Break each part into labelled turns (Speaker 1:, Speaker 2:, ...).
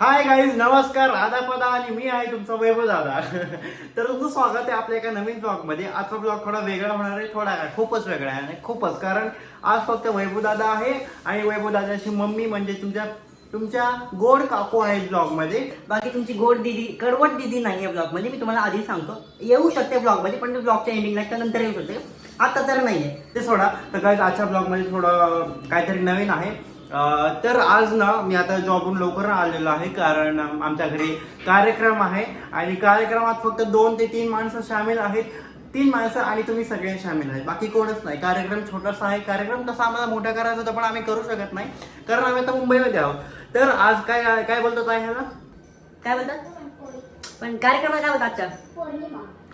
Speaker 1: Hi guys नमस्कार राधा पदा आणि मी आहे तुमचा वैभव दादा. तर तुमचं स्वागत आहे आपल्या एका नवीन ब्लॉगमध्ये. आजचा ब्लॉग थोडा वेगळा होणार आहे थोडा काय खूपच वेगळा आहे. आणि खूपच कारण आज फक्त वैभव दादा आहे आणि वैभव दादाची मम्मी म्हणजे तुमच्या तुमच्या गोड काकू आहे ब्लॉगमध्ये.
Speaker 2: बाकी तुमची गोड दिदी कडवट दिदी नाही आहे ब्लॉगमध्ये. मी तुम्हाला आधी सांगतो येऊ शकते ब्लॉगमध्ये पण ब्लॉगच्या एंडिंगला नंतर येऊ शकते. आता तर नाही आहे
Speaker 1: ते सोडा. तर काय आजच्या ब्लॉगमध्ये थोडं काहीतरी नवीन आहे. तर आज ना मी आता जॉबवरून लवकर आलेलो आहे कारण आमच्या घरी कार्यक्रम आहे. आणि कार्यक्रमात फक्त दोन ते तीन माणसं सामील आहेत. तीन माणसं आणि तुम्ही सगळे सामील आहेत. बाकी कोणच नाही. कार्यक्रम छोटासा आहे. कार्यक्रम तसा आम्हाला मोठा करायचा होता पण आम्ही करू शकत नाही. कारण आम्ही आता मुंबईमध्ये आहोत. तर आज काय काय बोलतो काय ह्याला?
Speaker 2: काय बोलतात पण कार्यक्रमात काय बोलतात आजच्या?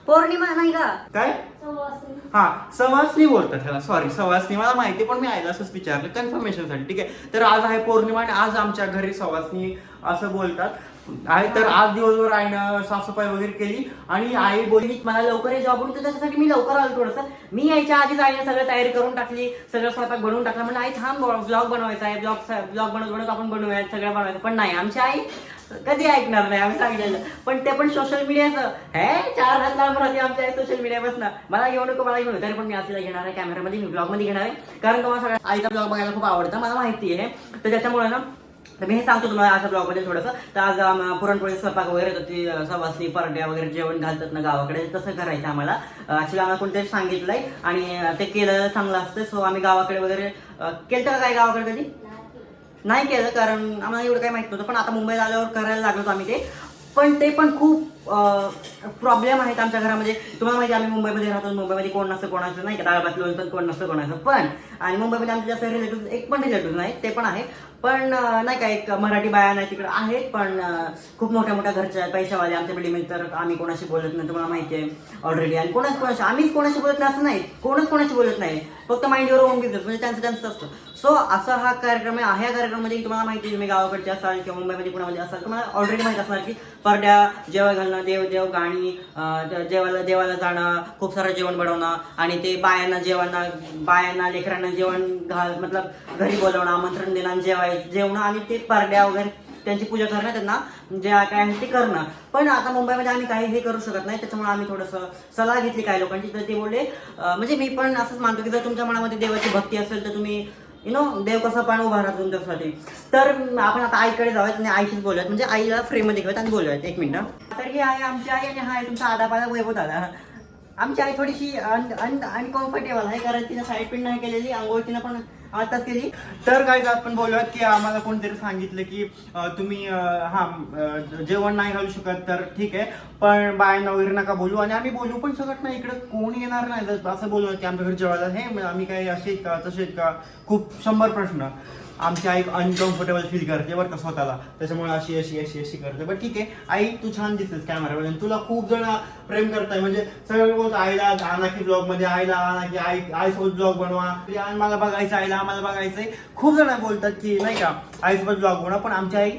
Speaker 3: पौर्णिमा
Speaker 2: नाही का?
Speaker 1: काय?
Speaker 3: सवासणी
Speaker 1: हा सवासनी बोलतात ह्याला. सॉरी सवासनी. मला माहिती पण मी आईला असंच विचारलं. कन्फर्मेशनसाठी ठीक आहे? तर आज आहे पौर्णिमा आणि आज आमच्या घरी सवासनी असं बोलतात. आहे तर आज दिवसभर आईनं साफसफाई वगैरे केली आणि आई बोलली
Speaker 2: मला लवकर हे जॉब तर त्याच्यासाठी मी लवकर आलो थोडंसं. मी यायच्या आधीच आईने सगळं तयारी करून टाकली सगळं स्वयंपाक बनवून टाकला. म्हणजे आई थांब ब्लॉग बनवायचा आहे. ब्लॉग ब्लॉग बनवत बनवत आपण बनवूया सगळं बनवायचं. पण नाही आमची आई कधी ऐकणार नाही आम्ही सांगितलेलं पण ते पण सोशल मीडियाचं हे चार हात लांब राहते आमच्या सोशल मीडियापासून मला घेऊ नको मला घेऊ तरी पण मी आजला घेणार आहे कॅमेरामध्ये मी ब्लॉगमध्ये घेणार आहे. कारण तुम्हाला सगळ्या आईचा ब्लॉग बघायला खूप आवडतं मला माहिती आहे. तर त्याच्यामुळे ना तर मी हे सांगतो तुम्हाला अशा ब्लॉगमध्ये थोडंसं. तर आज पुरणपोळी स्वयंपाक वगैरे तर ती अं, परड्या वगैरे जेवण घालतात ना गावाकडे. तसं करायचं आम्हाला. ॲक्च्युली आम्हाला कोणतरी सांगितलंय आणि ते केलं चांगलं असतं. सो आम्ही गावाकडे वगैरे केलं का काय गावाकडे कधी? नाही केलं कारण आम्हाला एवढं काही माहीत नव्हतं. पण आता मुंबईला आल्यावर करायला लागलो आम्ही ते. पण ते पण खूप प्रॉब्लेम आहेत आमच्या घरामध्ये. तुम्हाला माहिती आहे, आम्ही मुंबईमध्ये राहतो मुंबईमध्ये कोण नसतं कोणाचं नाही का डाळभात लोणचं कोण नसतं कोणाचं पण आणि मुंबईमध्ये आमचे जास्त रिलेटिव्ह एक पण रिलेटिव्ह नाही ते पण आहे. पण नाही का एक मराठी बाया नाही तिकडे आहेत पण खूप मोठ्या मोठ्या घरच्या आहेत, पैशावाले आमच्या बिल्डिंगमध्ये तर आम्ही कोणाशी बोलत नाही तुम्हाला माहिती आहे ऑलरेडी आणि कोणाच कोणाशी आम्हीच कोणाशी बोलत नाही असं नाही. कोणच कोणाशी बोलत नाही. फक्त माइंडवर होऊन बिझनेस म्हणजे त्यांचं त्यांचं असतं. सो असा हा कार्यक्रम आहे. ह्या कार्यक्रमामध्ये तुम्हाला माहिती तुम्ही गावाकडचे असाल किंवा मुंबईमध्ये पुण्यामध्ये असाल तुम्हाला ऑलरेडी माहिती असणार की परड्या जेवा घालणं देव देव गाणी देवाला जेवायला देवाला जाणं खूप सारं जेवण बनवणं आणि ते बायांना जेवणा बायांना लेकरांना जेवण घाल मतलब घरी बोलवणं आमंत्रण देणं जेवाय जेवणं आणि ते परड्या वगैरे त्यांची पूजा करणं त्यांना जे काय आहे ते करणं. पण आता मुंबईमध्ये आम्ही काही हे करू शकत नाही त्याच्यामुळे आम्ही थोडंसं सलाह घेतली काही लोकांची. तर ते बोलले म्हणजे मी पण असंच मानतो की जर तुमच्या मनामध्ये देवाची भक्ती असेल तर तुम्ही यु नो देव कसा पण उभा राहतो तुमच्यासाठी तर आपण आता आईकडे जाऊयात आणि आईशीच बोलूयात. म्हणजे आईला फ्रेममध्ये घेऊयात आणि बोलूयात. एक मिनिट. तर ही आहे आमची आई आणि हा आहे तुमचा पाधा वैभव दादा. आमची आई थोडीशी अन अन अनकम्फर्टेबल आहे. कारण तिने साईड पिन नाही केलेली. आंघोळ तिनं पण आताच केली.
Speaker 1: तर काय आपण बोलूयात की आम्हाला कोणतरी सांगितलं की तुम्ही हा जेवण नाही घालू शकत तर ठीक आहे. पण बायांना वगैरे नका बोलू. आणि आम्ही बोलू पण शकत नाही. इकडे कोण येणार नाही? असं बोलू की आमच्या घरी जेवायला. हे आम्ही काही असे का तसे का खूप शंभर प्रश्न. आमची आई अनकम्फर्टेबल फील करते बरं का स्वतःला. त्याच्यामुळे अशी अशी अशी अशी करते. बट ठीक आहे. आई तू छान दिसतेस कॅमेरामध्ये तुला खूप जण प्रेम करताय. म्हणजे सगळे बोलत आईला आणा की ब्लॉगमध्ये आईला आणा की आई आईसोबत ब्लॉग बनवा. मला बघायचं आईला आम्हाला बघायचंय. खूप जण बोलतात की नाही का आईसोबत ब्लॉग बनवा. पण आमची आई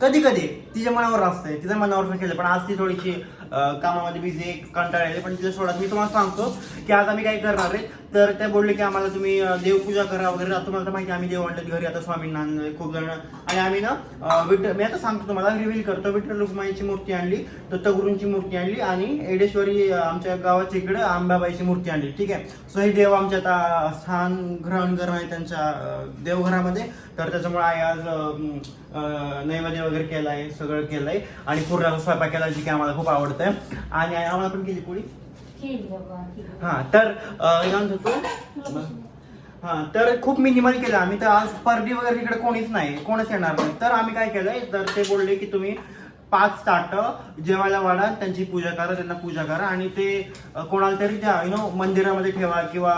Speaker 1: कधी कधी तिच्या मनावर असते तिच्या मनावर केलं पण आज ती थोडीशी कामामध्ये बिझी कंटाळले पण तिथे सोडा मी तुम्हाला सांगतो की आज आम्ही काय करणार आहे? तर त्या बोलले की आम्हाला तुम्ही देवपूजा करा वगैरे आता तुम्हाला तर माहिती आहे, आम्ही देव आणलं घरी आता स्वामींना खूप जण आणि आम्ही ना विठ्ठल मी आता सांगतो तुम्हाला रिव्हील करतो. विठ्ठल रुक्माईची मूर्ती आणली दत्तगुरूंची मूर्ती आणली आणि एडेश्वरी आमच्या गावाच्या इकडे आंबाबाईची मूर्ती आणली ठीक आहे? सो हे देव आमच्या आता स्थान ग्रहण करणं आहे त्यांच्या देवघरामध्ये. तर त्याच्यामुळे आई आज नैवेद्य वगैरे केलाय सगळं केलंय. आणि पूर्ण स्वयंपाक केला जी की आम्हाला खूप आवडतंय. आणि आई आम्हाला पण केली पोळी?
Speaker 3: केली केली.
Speaker 1: हा तर हे हा तर खूप मिनिमल केलं आम्ही. तर आज पर्दी वगैरे इकडे कोणीच नाही कोणच येणार नाही. तर आम्ही काय केलंय तर ते बोलले की तुम्ही पाच ताट जेवायला वाढा त्यांची पूजा करा त्यांना पूजा करा. आणि ते कोणाला तरी द्या यु नो मंदिरामध्ये ठेवा किंवा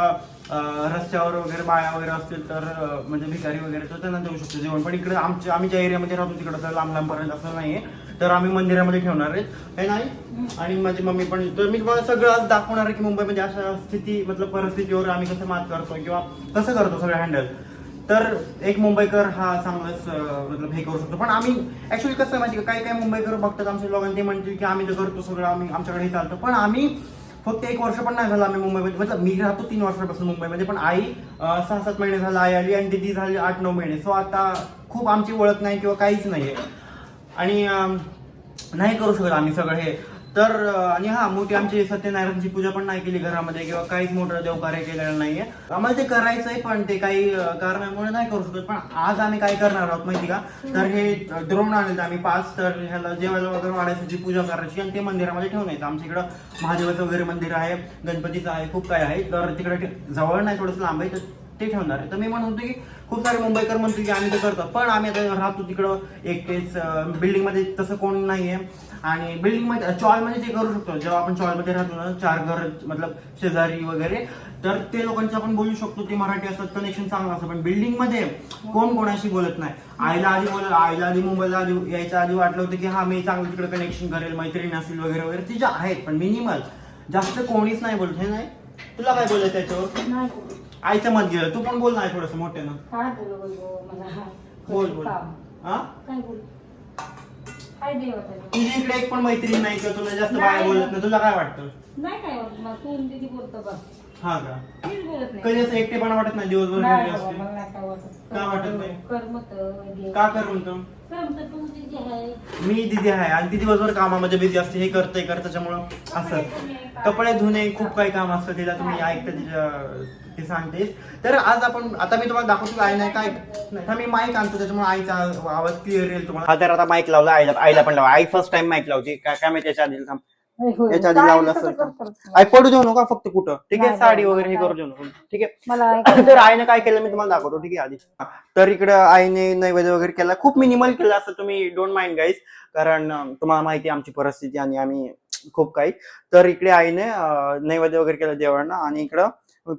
Speaker 1: रस्त्यावर वगैरे बाया वगैरे असतील तर म्हणजे भिकारी वगैरे तर त्यांना देऊ शकतो जेवण. पण इकडे आमच्या आम्ही ज्या एरियामध्ये राहतो तिकडे तर लांब लांबपर्यंत असं नाहीये. तर आम्ही मंदिरामध्ये ठेवणार आहेत. हे नाही आणि माझी मम्मी पण तर मी तुम्हाला सगळं आज दाखवणार आहे की मुंबईमध्ये अशा स्थिती मतलब परिस्थितीवर आम्ही कसं मात करतो किंवा कसं करतो सगळं हँडल तर एक मुंबईकर हा चांगलाच मतलब हे करू शकतो. पण आम्ही ऍक्च्युली कसं आहे माहिती का? काही काही मुंबईकर बघतात आमच्या लोकांना ते म्हणतील की आम्ही तर करतो सगळं आम्ही आमच्याकडे हे चालतं. पण आम्ही फक्त एक वर्ष पण नाही झालं आम्ही मुंबईमध्ये. मतलब मी राहतो तीन वर्षापासून मुंबईमध्ये पण आई सहा सात महिने झालं आई आली आणि दिदी झाली आठ नऊ महिने. सो आता खूप आमची ओळख नाही किंवा काहीच नाही आहे आणि नाही करू शकत आम्ही सगळं हे. तर आणि हा मोठी आमची सत्यनारायणची पूजा पण नाही केली घरामध्ये किंवा काहीच मोठं देवकार्य केलेलं नाहीये. आम्हाला ते करायचंय पण ते काही कारणामुळे नाही करू शकत. पण आज आम्ही काय करणार आहोत माहिती का? तर हे द्रोण आणले आम्ही पाच तर ह्याला जेवायला वगैरे वाढायची पूजा करायची आणि ते मंदिरामध्ये ठेवून आमच्या इकडं महादेवाचं वगैरे मंदिर आहे गणपतीचं आहे खूप काय आहे. तर तिकडे जवळ नाही थोडंसं लांब आहे तर ते ठेवणार आहे. तर मी म्हणत होतो की खूप सारे मुंबईकर म्हणतो की आम्ही ते करतो. पण आम्ही आता राहतो तिकडं एकटेच बिल्डिंगमध्ये तसं कोणी नाहीये. आणि बिल्डिंगमध्ये चॉलमध्ये ते करू शकतो. जेव्हा आपण चॉलमध्ये राहतो ना चार घर मतलब शेजारी वगैरे तर ते लोकांचं आपण बोलू शकतो. ते मराठी असतात कनेक्शन चांगलं असतं. पण बिल्डिंगमध्ये कोण कोणाशी बोलत नाही. आईला आधी बोल आईला आधी मुंबईला आधी यायच्या आधी वाटलं होतं की हा मी चांगलं तिकडे कनेक्शन करेल मैत्रीण असेल वगैरे वगैरे. तिच्या आहेत पण मिनिमल जास्त कोणीच नाही बोलत. हे नाही? तुला काय बोलायचं त्याच्यावर आईचं मत गेलं. तू पण बोल नाही थोडस मोठ्यानं.
Speaker 3: काय बोलू बोलू मला
Speaker 1: बोल बोल.
Speaker 3: काम.
Speaker 1: हा?
Speaker 3: काय बोलू? काय देवाचं
Speaker 1: तुझी इकडे एक पण मैत्रीण नाही किंवा तुला जास्त
Speaker 3: नाही.
Speaker 1: बाहेर बोलत नाही. तुला काय वाटतं?
Speaker 3: नाही काय वाटत. मला तू दिदी बोलतो बस
Speaker 1: हा का?
Speaker 3: मीच बोलत नाही.
Speaker 1: कधी असं एकटेपणा वाटत नाही दिवसभर
Speaker 3: नाही
Speaker 1: घरी
Speaker 3: बाबा,
Speaker 1: असते?
Speaker 3: मला नाही काय वाटत.
Speaker 1: का वाटत नाही?
Speaker 3: करमत देव.
Speaker 1: का कर म्हणतो
Speaker 3: करमत तू दिदी आहे.
Speaker 1: मी दिदी आहे आणि ती दिवसभर कामामध्ये बिझी असते. हे करते कर त्याच्यामुळं असं. कपडे धुणे खूप काही काम असतं. तिला तुम्ही ऐकता तिच्या ती सांगतेस. तर आज आपण आता मी तुम्हाला दाखवतो की आई नाही काय नाही. तर मी माईक आणतो त्याच्यामुळे आईचा आवाज क्लिअर येईल तुम्हाला. हा तर आता माईक लावला आईला आईला पण लावा. आई फर्स्ट टाइम माईक लावते. काय काय माहिती त्याच्या आधी थांब. याच्या आधी लावलं असेल? आई पडू देऊ नका फक्त कुठं. ठीक आहे? साडी वगैरे हे. करू देऊ नको. ठीक आहे?
Speaker 3: मला
Speaker 1: तर आईने काय केलं मी तुम्हाला दाखवतो. ठीक आहे आधी. तर इकडे आईने नैवेद्य वगैरे केला. खूप मिनिमल केलं असं तुम्ही डोंट माइंड गाईज कारण तुम्हाला माहिती आहे आमची परिस्थिती आणि आम्ही खूप काही. तर इकडे आईने नैवेद्य वगैरे केलं देवांना. आणि इकडं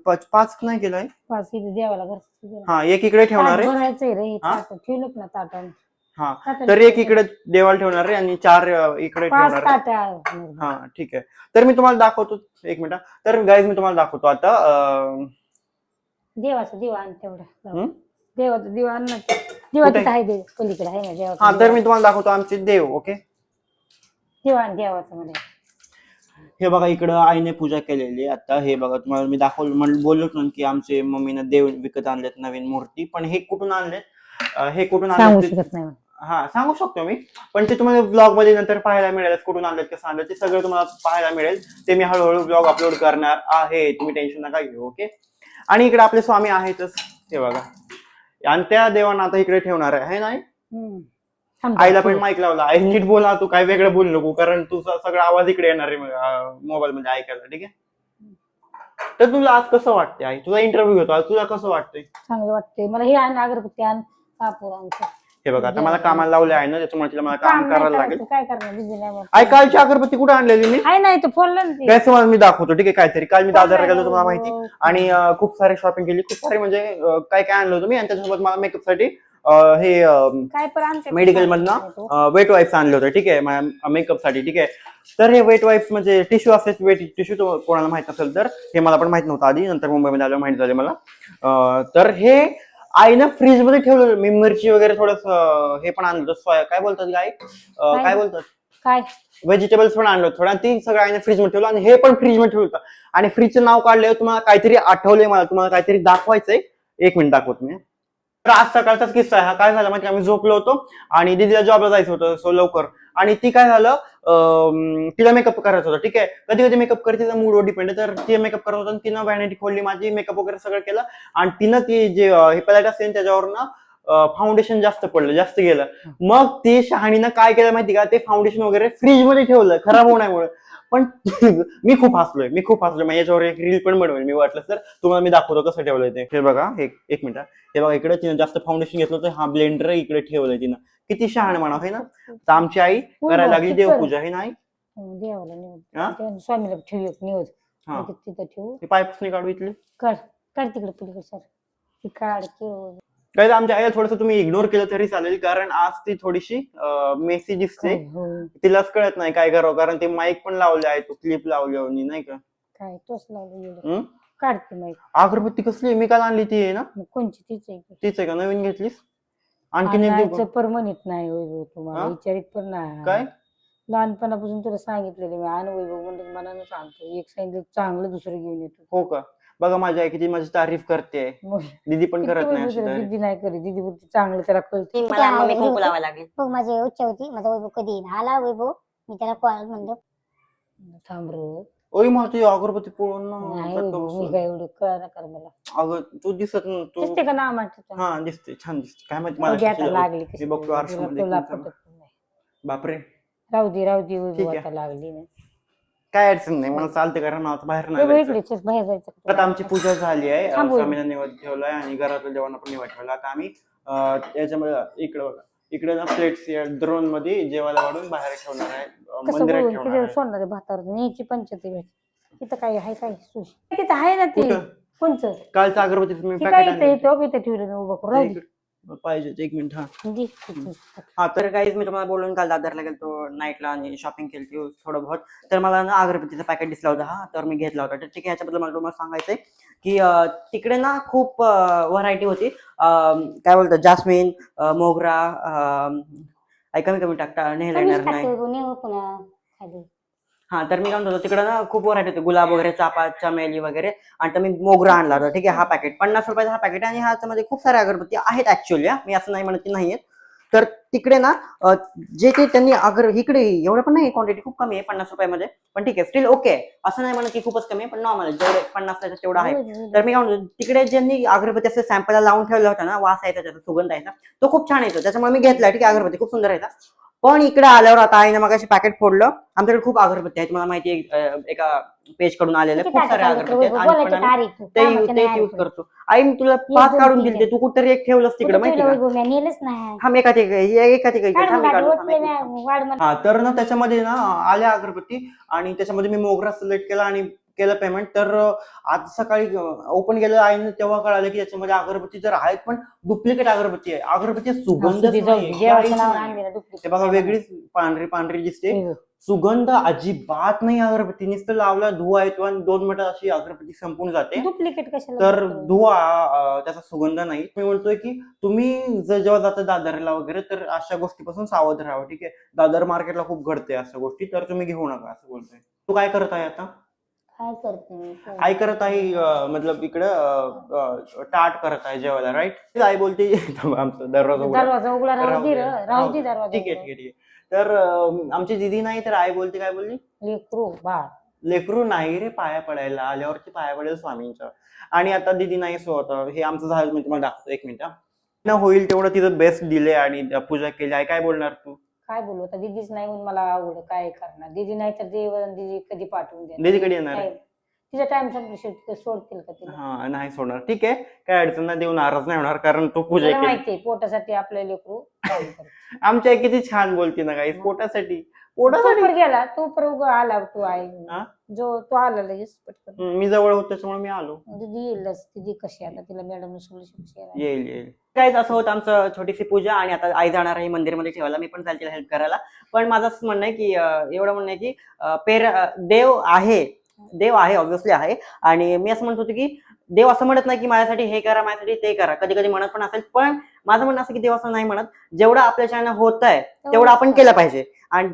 Speaker 1: पाच पाच नाही केलंय
Speaker 3: पाच इथे देवाला घरचं.
Speaker 1: हा एक इकडे ठेवणार आहे
Speaker 3: भरायचंय रे हे
Speaker 1: हा?
Speaker 3: ताट. ठेवलं ना ताटाने
Speaker 1: हा तर एक. इकडे देवाला ठेवणार आहे आणि चार अं, इकडे
Speaker 3: पाच
Speaker 1: ठेवणार आहे
Speaker 3: ताट.
Speaker 1: हा ठीक आहे तर मी तुम्हाला दाखवतो एक मिनिट तर गाईज मी तुम्हाला दाखवतो आता अं,
Speaker 3: देवाचं तेवढं
Speaker 1: हं?
Speaker 3: देवाचं दिवाण ना ते. देवाचं? आहे दे पलीकडे आहे ना देवाचं
Speaker 1: हा तर. मी तुम्हाला दाखवतो आमचे देव ओके
Speaker 3: दिवाण देवाचं मध्ये
Speaker 1: हे बघा इकडं आईने पूजा केलेली आता हे बघा तुम्हाला मी दाखवलं म्हण बोललोच ना की आमचे मम्मीनं देव विकत आणलेत नवीन मूर्ती. पण हे कुठून आणलेत? हे कुठून हा सांगू शकतो मी. पण ते तुम्हाला ब्लॉगमध्ये नंतर पाहायला मिळेल कुठून आणलेत कसं आणलं ते सगळं तुम्हाला पाहायला मिळेल. ते मी हळूहळू ब्लॉग अपलोड करणार आहे. तुम्ही टेन्शन नका घेऊ ओके आणि इकडे आपले स्वामी आहेतच हे बघा. आणि त्या देवांना आता इकडे ठेवणार आहे नाही आईला. पण माईक लावला. आई नीट बोला तू काय वेगळं बोलू नको कारण तुझा सगळा आवाज इकडे येणार आहे मोबाईल मध्ये ऐकायला ठीक आहे? तर तुला आज कसं वाटतंय आई? तुझा इंटरव्ह्यू घेतो आज तुला कसं वाटतंय?
Speaker 3: चांगलं वाटते मला हे आण अगरबत्ती आण कापूर आमचं
Speaker 1: हे बघा आता मला कामाला लावले आहे ना त्याच्यामुळे तिला मला काम करायला लागेल.
Speaker 3: काय करणार बिझी नाही मग.
Speaker 1: आई कालची अगरबत्ती कुठे आणलेली मी?
Speaker 3: नाही तर फोडलं ना ते.
Speaker 1: काय तुम्हाला मी दाखवतो ठीक आहे काहीतरी. काल मी दादर गेलो तुम्हाला माहिती.
Speaker 3: हो.
Speaker 1: आणि अं, खूप सारे शॉपिंग केली खूप सारे म्हणजे अं, काय काय आणलं होतं मी आणि त्याच्यासोबत मला मेकअपसाठी हे अं,
Speaker 3: काय पण आणते
Speaker 1: मेडिकल मधनं वेट वाईप्स आणले होते ठीक आहे मेकअपसाठी ठीक आहे. तर हे वेट वाईप्स म्हणजे टिश्यू असते वेट टिश्यू तो कोणाला माहीत असेल तर हे मला पण माहीत नव्हतं आधी नंतर मुंबईमध्ये आल्यावर माहीत झाले मला. अं, तर हे आईनं फ्रीजमध्ये ठेवलं मी मिरची वगैरे थोडस हे पण आणलं होतं सोया काय बोलतात गाय
Speaker 3: काय?
Speaker 1: काय बोलतात?
Speaker 3: काय?
Speaker 1: व्हेजिटेबल्स पण आणलं थोडं आणि ती सगळं आईने फ्रीजमध्ये ठेवलं आणि हे पण फ्रीजमध्ये ठेवलं होतं. आणि फ्रीजचं नाव काढलं तुम्हाला काहीतरी आठवलंय मला तुम्हाला काहीतरी दाखवायचंय. एक मिनिट दाखवतो मी. तर आज सकाळचाच किस्सा आहे. हा काय झाला माहिती आम्ही झोपलो होतो आणि दीदीला जॉबला जायचं होतं सो लवकर. आणि ती काय झालं तिला मेकअप करायचं होतं ठीक आहे? कधी कधी मेकअप करते तिचा मूडवर डिपेंड आहे. तर ती मेकअप करत होतं तिनं व्हॅनिटी खोलली माझी मेकअप वगैरे सगळं केलं. आणि तिनं ती जे अं, हे असते त्याच्यावर ना फाउंडेशन जास्त पडलं जास्त गेलं. मग ती शहाणीनं काय केलं माहिती का? ते फाउंडेशन वगैरे फ्रीजमध्ये ठेवलं खराब होण्यामुळे पण मी खूप हसलोय मी खूप हसलोय. मग याच्यावर एक रील पण बनवेल मी वाटलं तर तुम्हाला मी दाखवतो कसं ठेवलंय ते. हे बघा एक एक मिनिट. हे बघा इकडे तिनं जास्त फाउंडेशन घेतलं होतं हा ब्लेंडर इकडे ठेवलंय तिनं. किती शहाण म्हणा आहे ना? तर आमची आई करायला लागली देवपूजा हे नाही
Speaker 3: हं, देवाला निवड
Speaker 1: हा?
Speaker 3: ते स्वामीला ठेवू एक निवड
Speaker 1: हा.
Speaker 3: तिथं ठेवू.
Speaker 1: पाईप्स काढू इथले?
Speaker 3: कर कर तिकडे पलीकडे सर. ती काढ की
Speaker 1: काय तर आमच्या आईला थोडस तुम्ही इग्नोर केलं तरी चालेल कारण आज ती थोडीशी मेसी दिसते.
Speaker 3: काय होय.
Speaker 1: तिलाच कळत नाही काय करावं कारण ते माईक पण लावले आहे तो क्लिप लावली नाही का?
Speaker 3: काय तोच लावलं? काढते
Speaker 1: अगरबत्ती कसली? मी काल आणली ती आहे ना?
Speaker 3: कोणची? तीच आहे की.
Speaker 1: तीच आहे का? नवीन घेतलीस? आणखीन एक
Speaker 3: नाही वैभव तुम्हाला
Speaker 1: हा?
Speaker 3: विचारित पण नाही.
Speaker 1: काय?
Speaker 3: लहानपणापासून तुला सांगितलेलं मी आण वैभव म्हणलं की मनानं सांगतो. एक सांगितलं चांगलं दुसरं घेऊन येतो.
Speaker 1: हो का?
Speaker 4: बघा माझी आई किती माझी तारीफ करते. दीदी पण करत नाही अशी तारीफ.
Speaker 3: दीदी नाही करी दीदी बोलते चांगलं त्याला कळते.
Speaker 1: मला मम्मी कुंकू लावायला लागेल.
Speaker 2: बघ माझी इच्छा होती माझा वैभव कधी येईन आला वैभव. मी त्याला कॉल म्हणलो.
Speaker 3: थांब रे.
Speaker 4: ओय मला तुझी अगरबत्ती पोळून ना
Speaker 3: नाही मी. काय एवढं कळणार कर मला.
Speaker 4: अगं तू दिसत ना तू
Speaker 3: दिसते का ना म्हणते
Speaker 4: हा दिसते. छान दिसते. काय माहिती मला
Speaker 3: आता
Speaker 4: कशी
Speaker 3: लागली
Speaker 4: मी बघतो
Speaker 3: तुला
Speaker 4: आरशामध्ये
Speaker 3: तुला
Speaker 4: कोणतं-
Speaker 3: पटत नाही.
Speaker 4: बापरे.
Speaker 3: राहू दे राहू दे
Speaker 4: ठीक
Speaker 3: वैभव
Speaker 4: आहे.
Speaker 3: आता लागली नाही
Speaker 4: काय अडचण नाही मला चालते कारण आता बाहेर नाही
Speaker 3: वैभव
Speaker 4: जायचं.
Speaker 3: इकडेच बाहेर जायचं
Speaker 4: आता? आमची पूजा झाली आहे अं. स्वामींना निवड ठेवलाय आणि घरातल्या जेवण पण निवड ठेवला आता आम्ही अं, याच्यामध्ये इकडे बघा इकडे ना प्लेट्स द्रोणमध्ये जेवायला वाढून बाहेर ठेवणार आहे अं,
Speaker 3: कसं
Speaker 4: मंदिरात
Speaker 3: बोलून
Speaker 4: ठेवणार
Speaker 3: किती
Speaker 4: आहे.
Speaker 3: सोडणार आहे भातावर न्यायची पंचायती भेट तिथं काय आहे काय सुश तिथं आहे ना ते
Speaker 4: कुठं?
Speaker 3: कोणचं
Speaker 4: कालचं अगरबत्ती तुम्ही
Speaker 3: ते काय
Speaker 4: पॅकेट
Speaker 3: इथं इथं इथं ठेवलं उभं करून राहू दे.
Speaker 4: पाहिजे एक मिनिट हा.
Speaker 3: दे.
Speaker 4: हा तर
Speaker 1: काहीच मी तुम्हाला बोलून काल दादरला गेलो नाईटला आणि शॉपिंग केली होती थोडं बहुत. तर मला ना अगरबत्तीचं पॅकेट दिसला होता हा तर मी घेतला होता. तर ठीक आहे याच्याबद्दल मला तुम्हाला सांगायचंय की तिकडे ना खूप व्हरायटी होती. काय बोलतात जास्मिन मोगरा अं, आई कमी कमी टाकता नेहला येणार नाही. हा तर मी काय म्हणतो तिकडे ना खूप व्हरायटी होती. गुलाब वगैरे चापा चमेली वगैरे. आणि तर मी मोगरा आणला होता. ठीक आहे हा पॅकेट पन्नास रुपयाचा हा पॅकेट आणि ह्याच्यामध्ये खूप साऱ्या अगरबत्ती आहेत ऍक्च्युअली मी असं नाही म्हणत की नाहीयेत. तर तिकडे ना जे ते त्यांनी अगर इकडे एवढं पण नाही क्वांटिटी खूप कमी आहे पन्नास रुपयामध्ये. पण ठीक आहे स्टील ओके असं नाही म्हणत की खूपच कमी आहे पण नॉर्मल जेवढे पन्नास तेवढं आहे. तर मी काय म्हणतो तिकडे ज्यांनी अगरबत्ती असं सॅम्पलला लावून ठेवला होता ना वास यायचा त्याचा सुगंध यायचा तो खूप छान येतो. त्याच्यामुळे मी घेतला ठीक आहे अगरबत्ती खूप सुंदर यायचा पण इकडे आल्यावर आता आईने मग पॅकेट फोडलं. आमच्याकडे खूप अगरबत्ती आहेत. मला माहिती एका पेजकडून आलेले. खूप सारे अगरबत्ती
Speaker 2: तू.
Speaker 1: यूज. करतो. आई मी तुला पाच काढून दिले. तू कुठतरी एक ठेवलंस तिकडे माहिती. हा
Speaker 4: तर ना त्याच्यामध्ये ना आल्या अगरबत्ती आणि त्याच्यामध्ये मी मोगरा सिलेक्ट केला आणि केलं पेमेंट तर आज सकाळी ओपन केलं आईने तेव्हा कळालं की त्याच्यामध्ये अगरबत्ती तर आहेत पण डुप्लिकेट अगरबत्ती आहे. अगरबत्ती सुगंध ते. बघा वेगळीच पांढरी पांढरी दिसते. सुगंध अजिबात नाही अगरबत्ती. नुसतं लावला धुवा येतो आणि दोन मिनिटात अशी अगरबत्ती संपून जाते.
Speaker 3: डुप्लिकेट
Speaker 4: तर? धुवा त्याचा सुगंध नाही. मी म्हणतोय की तुम्ही जर जेव्हा जाता दादरला वगैरे तर अशा गोष्टीपासून सावध राहावं ठीक आहे? दादर मार्केटला खूप घडते अशा गोष्टी तर तुम्ही घेऊ नका असं बोलतोय. तू काय करत आहे आता?
Speaker 2: काय करते मी?
Speaker 4: आई करत आहे अं, मतलब इकडे टाट करत आहे जेवायला राईट आई बोलते आमचा दरवाजा उघडा.
Speaker 3: दरवाजा उघडा राहू
Speaker 4: राहू
Speaker 3: दे
Speaker 4: दे,
Speaker 3: र, राहू दे दरवाजा
Speaker 4: ठीक आहे
Speaker 3: उघडा.
Speaker 4: ठीक आहे ठीक आहे. तर अं, आमची दिदी नाही तर आई बोलते काय बोलली?
Speaker 3: लेकरू बाळ.
Speaker 4: लेकरू नाही रे पाया पडायला. आल्यावरती पाया पडेल स्वामींच्या. आणि आता दिदी नाही सोबत हे आमचं झालं मी तुम्हाला दाखवतो. एक मिनिट हा. ना होईल तेवढं तिथं बेस्ट दिले आणि पूजा केली. आहे काय बोलणार तू?
Speaker 3: काय बोलू? आता दीदीच नाही म्हणून मला आवड काय करणार? दीदी नाही तर दीदी कधी पाठवून द्या
Speaker 4: दीदी कडे येणार? आहे?
Speaker 3: तिचा टाइम संपल्याशिवाय सोडतील का तिला?
Speaker 4: हा नाही सोडणार. ठीक आहे. काय अडचण नाही. देऊ नाराज नाही होणार कारण तो पूजा
Speaker 3: तिला
Speaker 4: केली
Speaker 3: माहितीये पोटासाठी आपलं लेकरू काम करतं.
Speaker 4: आमच्या आई किती छान बोलते ना काही पोटासाठी.
Speaker 3: गेला तू पण उगा आला तू आहे? जो तो आला लगेच पटकन.
Speaker 4: मी जवळ होतो त्याच्यामुळे मी आलो.
Speaker 3: दीदी येईलच दीदी कशी आता तिला मॅडम
Speaker 4: येईल येईल.
Speaker 1: काय असं होतं आमचं छोटीशी पूजा आणि आता आई जाणार आहे मंदिरमध्ये ठेवायला. मी पण चालतील हेल्प करायला. पण माझं असं म्हणणं आहे की अं, एवढं म्हणणं आहे की अं, पेर अं, देव आहे. देव आहे ऑब्व्हियसली आहे. आणि मी असं म्हणत होतो की देव असं म्हणत नाही की माझ्यासाठी हे करा माझ्यासाठी ते करा. कधी कधी म्हणत पण असेल. पण माझं म्हणणं असं की देव असं नाही म्हणत. जेवढं आपल्याच्यानं होत आहे तेवढं आपण केलं पाहिजे. आणि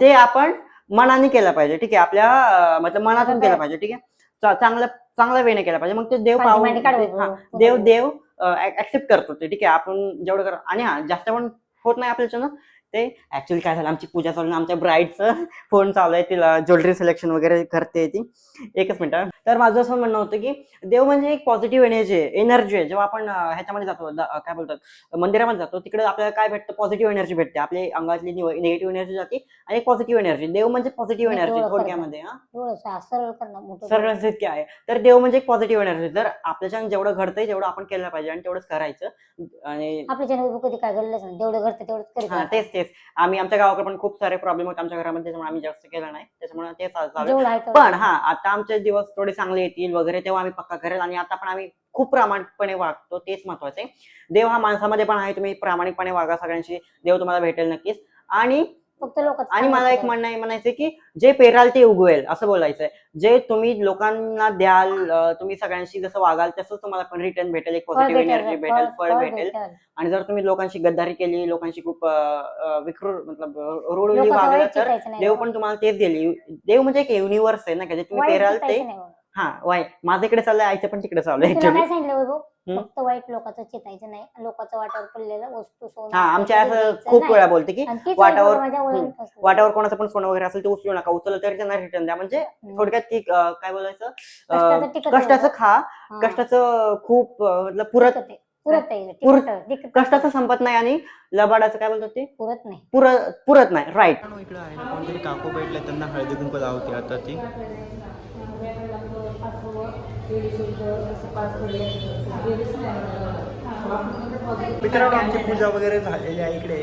Speaker 1: ते आपण मनाने केलं पाहिजे ठीक आहे? आपल्या मतलब मनातून केलं पाहिजे ठीक आहे? चांगलं चांगल्या वेने केलं पाहिजे. मग ते देव पाहून
Speaker 2: काढ
Speaker 1: हा,
Speaker 2: वैभव.
Speaker 1: देव देव ऍक्सेप्ट करतो ते ठीक आहे? आपण जेवढं कर आणि हा जास्त पण होत नाही आपल्याच्यानं ते. ऍक्च्युअली काय झालं आमची पूजा चालू आमच्या ब्राईडचं फोन चालू आहे तिला ज्वेलरी सिलेक्शन वगैरे करते ती. एकच मिनिट तर माझं असं म्हणणं होतं की देव म्हणजे एक पॉझिटिव्ह एनर्जी आहे एनर्जी आहे. जेव्हा आपण ह्याच्यामध्ये जातो काय बोलतात मंदिरामध्ये जातो तिकडे आपल्याला काय भेटतं पॉझिटिव्ह एनर्जी भेटते. आपल्या अंगातली निगेटिव्ह एनर्जी जाते आणि पॉझिटिव्ह एनर्जी देव म्हणजे पॉझिटिव्ह एनर्जी. थोडक्यामध्ये हा.
Speaker 2: सरळ
Speaker 1: सत्य आहे. तर देव म्हणजे एक पॉझिटिव्ह एनर्जी जर आपल्याच्यानं जेवढं घडतंय तेवढं आपण केलं पाहिजे आणि तेवढंच करायचं. आणि
Speaker 2: आपल्या जण वैभव कधी काय घडलंच नाही. जेवढं घडतं तेवढंच
Speaker 1: हा
Speaker 2: राहा.
Speaker 1: तेच. तेच. आम्ही आमच्या गावाकडे पण खूप सारे प्रॉब्लेम होते आमच्या घरामध्ये त्याच्यामुळे आम्ही जास्त केलं नाही. त्याच्यामुळे ते चालू पण हा आता आमचे दिवस थोडे चांगले येतील वगैरे तेव्हा आम्ही पक्का करेल आणि आता पण आम्ही खूप प्रामाणिकपणे वागतो तेच महत्वाचं देव हा माणसामध्ये पण आहे तुम्ही प्रामाणिकपणे वागा सगळ्यांशी. देव तुम्हाला भेटेल नक्कीच. आणि
Speaker 2: फक्त लोक
Speaker 1: आणि मला एक म्हणणं आहे म्हणायचं की जे पेराल ते उगवेल असं बोलायचंय. जे तुम्ही लोकांना द्याल तुम्ही सगळ्यांशी जसं वागाल तसंच तुम्हाला पण रिटर्न भेटेल एक पॉझिटिव्ह एनर्जी भेटेल फळ भेटेल आणि जर तुम्ही लोकांशी गद्दारी केली लोकांशी खूप विकृत मतलब रोडली वागलं तर देव पण तुम्हाला तेच देईल. देव म्हणजे एक युनिव्हर्स आहे ना का जे तुम्ही पेराल ते
Speaker 2: हा. वाय माझं इकडे चाललंय आईचं पण तिकडे चालू
Speaker 5: फक्त वाईट लोकांचं चितायचं नाही लोकांचं वाटावर पडलेलं वस्तू सोनं
Speaker 2: हा आमच्या असं खूप. वेळा बोलते की
Speaker 5: आणि तीच
Speaker 2: वाटावर-
Speaker 5: वैभव माझ्या
Speaker 2: हम्म.
Speaker 5: वळण फसलं.
Speaker 2: वाटावर कोणाचं पण सोनं वगैरे असेल ते उचलू नका उचललं तरी त्यांना रिटर्न द्या म्हणजे
Speaker 5: हम्म.
Speaker 2: थोडक्यात की अं, काय बोलायचं
Speaker 5: कष्टाचं टिकत.
Speaker 2: खा
Speaker 5: हा.
Speaker 2: कष्टाचं खूप अं, मतलब पुरत
Speaker 5: टिकत आहे. पुरत आहे,
Speaker 2: पुरत-
Speaker 5: टिकतं, टिकतं.
Speaker 2: कष्टाचं संपत नाही आणि लबाडाचं काय बोलतात ते
Speaker 5: पुरत नाही
Speaker 2: पुरत पुरत नाही राईट
Speaker 1: इकडे आहे ना कोणतरी काकू भेटले त्यांना हळदी कुंकू लावते आता ती मित्रांनो आमची पूजा वगैरे झालेली आहे इकडे.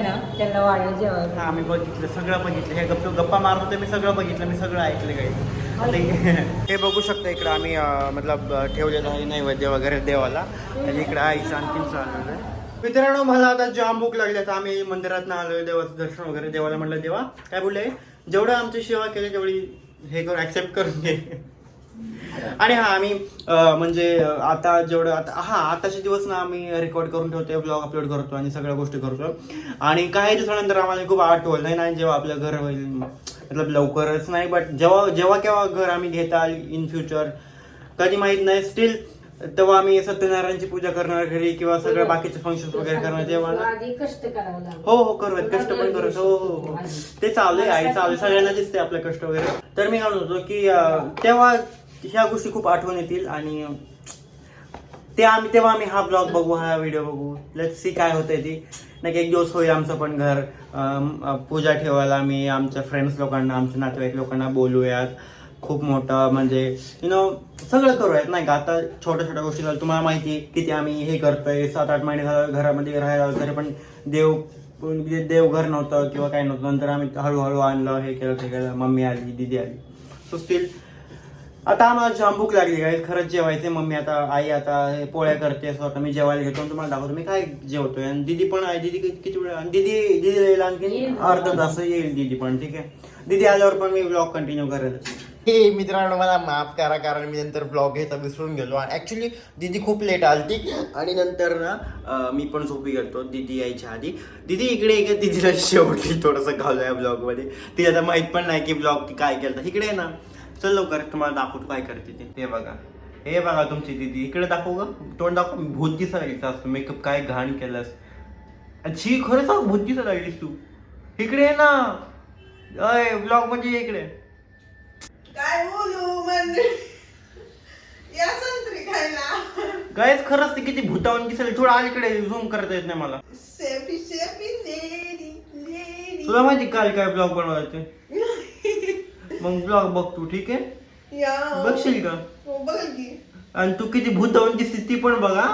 Speaker 3: ना त्यांना वाढलं
Speaker 1: हा बघितलं सगळं बघितलं. हे गप्प गप्पा मारत होते मी सगळं बघितलं मी सगळं ऐकलं काही. हे बघू शकता इकडं आम्ही मतलब ठेवलेलं आहे नैवेद्य वगैरे देवाला. आणि इकडे आईचं आणखीन चाललेलं आहे. मित्रांनो मला आता जाम भूक लागली आता आम्ही मंदिरात आलोय देवाचं दर्शन वगैरे देवाला म्हटलं देवा काय बोलले? जेवढं आमची सेवा केली तेवढी हे करून ऍक्सेप्ट करून घे. आणि हा आम्ही म्हणजे आता जेवढं आता हा आताचे दिवस ना आम्ही रेकॉर्ड करून ठेवतोय ब्लॉग अपलोड करतो आणि सगळ्या गोष्टी करतो. आणि काही दिवसानंतर आम्हाला खूप आठवलं नाही नाही जेव्हा आपलं घर होईल मतलब लवकरच नाही बट जेव्हा जेव्हा केव्हा घर आम्ही घेताल इन फ्युचर कधी माहीत नाही स्टील तेव्हा आम्ही सत्यनारायणची पूजा करणार घरी किंवा सगळं बाकीचे फंक्शन वगैरे करणार
Speaker 3: लागलं.
Speaker 1: हो हो करूयात कष्ट पण करूयात हो हो हो. ते चालू आहे आई चालू सगळ्यांना दिसते आपलं कष्ट वगैरे. तर मी म्हणतो की अं, तेव्हा ह्या गोष्टी खूप आठवण येतील आणि ते आम्ही तेव्हा आम्ही हा ब्लॉग बघू हा व्हिडिओ बघू. लेट सी काय होतंय ती. नाही एक दिवस होईल आमचं पण घर. पूजा ठेवायला आम्ही आमच्या फ्रेंड्स लोकांना आमच्या नातेवाईक लोकांना बोलूयात. खूप मोठं म्हणजे यु नो सगळं करूयात नाही का? आता छोट्या छोट्या गोष्टी झाल्या तुम्हाला माहिती आहे किती आम्ही हे करतोय. सात आठ महिने झालं घरामध्ये राहायला तरी पण देव म्हणजे देवघर नव्हतं किंवा काही नव्हतं. नंतर आम्ही हळूहळू आणलं हे केलं ते केलं. मम्मी आली दिदी आली. सो स्टील आता आम्हाला जाम भूक लागली काय खरंच जेवायचे मम्मी आता आई आता हे पोळ्या करते स्वतः मी जेवायला घेतो आणि तुम्हाला दाखवतो. मी काय जेवतोय? आणि दीदी पण आहे. दीदी किती वेळ आणि दीदी दीदी येईल आणखी अर्धा तास येईल दीदी पण ठीक आहे? दीदी आल्यावर पण मी ब्लॉग कंटिन्यू करेल हे मित्रांनो मला माफ करा कारण मी नंतर ब्लॉग घ्यायचा विसरून गेलो. ऍक्च्युली दीदी खूप लेट आलती आणि नंतर ना मी पण झोपी गेलो दीदी यायच्या आधी. दीदी इकडे एक दीदीला शेवटी थोडंसं घालूया या ब्लॉगमध्ये. तिला आता माहीत पण नाही की ब्लॉग काय केलं इकडे ना. चल लवकर तुम्हाला दाखवतो काय करते ते. ते बघा. हे बघा तुमची दीदी. इकडे दाखवू का? तोंड दाखव. भूत दिसायला असतो मेकअप काय घाण केलंस. अच्छी खरंच हा भूत दिसायला लागलीस तू. इकडे ना. अय ब्लॉग म्हणजे इकडे.
Speaker 6: काय बोलू म्हणजे? या संत्री खायला.
Speaker 1: गायच खरंच ते किती भूतावून दिसायला थोडं अलीकडे झूम करता येत नाही मला.
Speaker 6: लेडी लेडी
Speaker 1: तुला माहिती काल काय ब्लॉग बनवायचे? मग ब्लॉग बघ तू ठीक आहे?
Speaker 6: या.
Speaker 1: बघशील का?
Speaker 6: हो बघल की.
Speaker 1: आणि तू किती भूतावून दिसते ती पण बघा.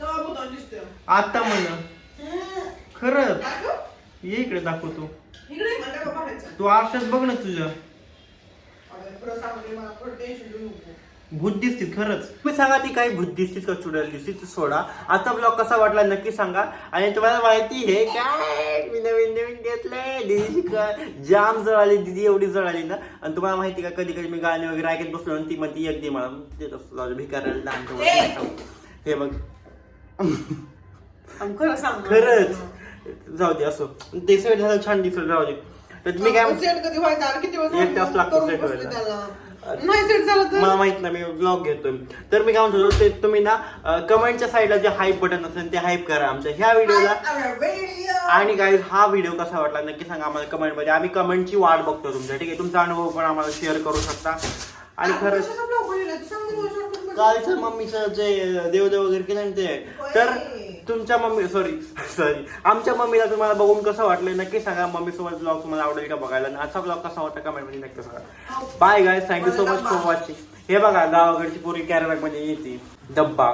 Speaker 6: तेव्हा भूतान दिसतोय?
Speaker 1: आता म्हणा. खरंच.
Speaker 6: दाखव.
Speaker 1: ये इकडे दाखवतो.
Speaker 6: इकडे
Speaker 1: तू आरशात बघ ना तुझ्या
Speaker 6: खरं मला थोडं नको
Speaker 1: भूत दिसतीस खरंच. तुम्ही सांगा ती काही भूत दिसतीस का चुडेल दिसतीस सोडा. आजचा ब्लॉग कसा वाटला नक्की सांगा. आणि तुम्हाला माहिती हे काय? मी नवीन नवीन घेतलंय दीदी जाम जळाली दीदी एवढी जळाली ना. आणि तुम्हाला माहिती का कधी कधी मी गाणी वगैरे ऐकत बसलो आणि ती मग ती अगदी मला. देत असतो. दे, नाही खाऊ. हे बघ.
Speaker 6: आम खरं सांग
Speaker 1: खरंच. जाऊ दे असो. ते झालं छान दिसलं. राहू दे. तर मी काय म्हणतो-
Speaker 6: सेट कधी व्हायचा? आणि किती वेळ
Speaker 1: एक तास लागतो
Speaker 6: करून
Speaker 1: set
Speaker 6: बसले
Speaker 1: व्हायला.
Speaker 6: त्याला. नाही सेट झालं तर?
Speaker 1: मला माहीत नाही मी ब्लॉग घेतोय. तर मी काय म्हणतो ते तुम्ही ना कमेंटच्या साईडला जे हाईप बटन असेल ते हाईप करा आमच्या. ह्या व्हिडिओला
Speaker 6: व्हिडिओ
Speaker 1: आणि काय हा व्हिडिओ कसा वाटला नक्की सांगा आम्हाला कमेंटमध्ये. आम्ही कमेंटची वाट बघतो तुमच्या. ठीक आहे तुमचा अनुभव पण आम्हाला शेअर करू शकता. आणि खरंच कालचं मम्मीचं जे देवदेव वगैरे केलं ना ते तर तुमच्या मम्मी सॉरी सॉरी आमच्या मम्मीला तुम्हाला बघून कसं वाटलं नक्की सांगा. मम्मी सोबत ब्लॉग तुम्हाला आवडेल का बघायला? आणि आजचा ब्लॉग कसा वाटला कमेंटमध्ये नक्की सांगा. Bye guys thank you so much for watching हे बघा गावाकडची पुरी कॅरेबॅगमध्ये येते. डब्बा.